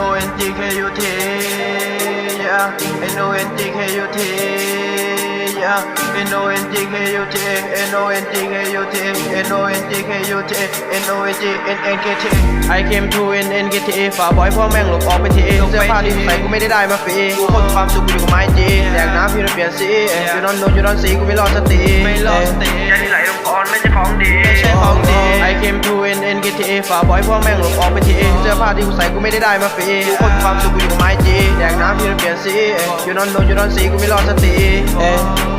O N T K U T yeah N O N T K U T yeah N O N T K U T N O N T K U T N O N T K U T N O N T N N K T I came to N N K T ฝาบอยพ่อแม่งหลบออกไปทีเสื้อผ้าที่ใส่กูไม่ได้ได้มาฟรีกูคนความสุขกูอยู่กับไม้จีแดกน้ำพี่เราเปลี่ยนสีอยู่นอนโดนอยู่นอนสีกูไม่รอดสติไม่รอดสติ ฝากบอยพ่อแม่งหลบออกไปทีเสื้อผ้าที่กูใส่กูไม่ได้ได้มาฟรีกูคนความสุขกูอยู่กับไม้จีแดกน้ำพี่เราเปลี่ยนสีอยู่นอนโดนอยู่นอนสีกูไม่รอดสติ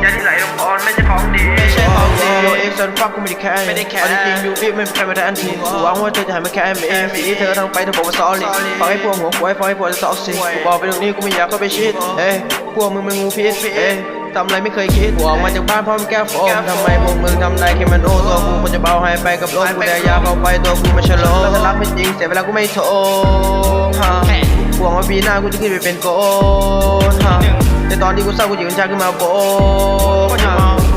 ยาที่ไหลลงคอไม่ใช่ของดีไม่ใช่ของดีโยเอ็กซ์ซันฟักกูไม่ได้แค่ไม่ได้แค่จริงๆยูพี่ไม่เป็นใครมาได้อันทีกูหวังว่าเธอจะให้มาแค่เองสีเธอทั้งไปเธอบอกว่า sorry ฟังให้พวกหัวควายฟังให้พวกจะซอกซิกูบอกไปตรงนี้กูไม่อยากเข้าไปชิดเอ้พวกมึงมันงูพิษเอ้ ทำอะไรไม่เคยคิดกูออกมาจากบ้านพร้อมแก้วโฟมทำไมพวกมึงทำได้แค่มันโอ้ตัวกูมันจะเบาให้ไปกับลมกูแต่ยาเข้าไปตัวกูไม่ชะโลถ้ารักไม่จริงเสียเวลากูไม่โทรฮะหวังว่าปีหน้ากูจะขึ้นไปเป็นโกนฮะแต่ตอนที่กูเศร้ากูยืนชาขึ้นมาโบนฮะ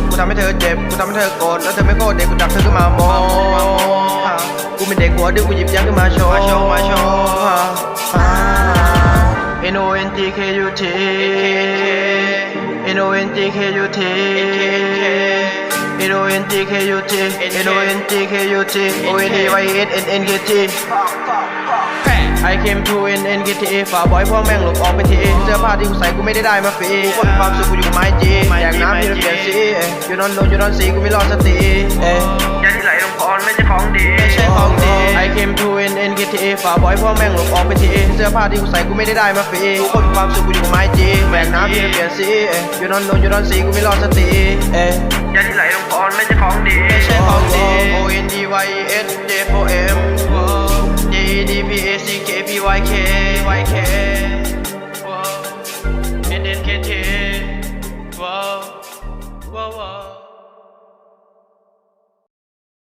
กูทำให้เธอเจ็บกูทำให้เธอโกรธแล้วเธอไม่โกรธเด็กกูจับเธอขึ้นมาโมกูเป็นเด็กหัวดื้อกูหยิบยักษ์ขึ้นมาโชว์มาโชว์มาโชว์ N O N T K U T N O N T K U T N O N T K U T N O N T K U T O N D Y S N N K T I came to N N K T ฝากบอยพ่อแม่งหลบออกไปทีเสื้อผ้าที่กูใส่กูไม่ได้ได้มาฟรีกูคนความสุขกูอยู่กับไม้จีอยากน้ำที่เราเปลี่ยนสีอยู่นอนโดนอยู่นอนสีกูไม่รอดสติ N K T ฝากบอยพ่อแม่งหลบออกไปทีเสื้อผ้าที่กูใส่กูไม่ได้ได้มาฟรีกูคนความสุขกูอยู่กับไม้จีอยากน้ำที่เราเปลี่ยนสีอยู่นอนโดนอยู่นอนสีกูไม่รอดสติยาที่ไหลลงคอไม่ใช่ของดีไม่ใช่ของดี O N D Y S J O M J E D P A C K P Y K Y K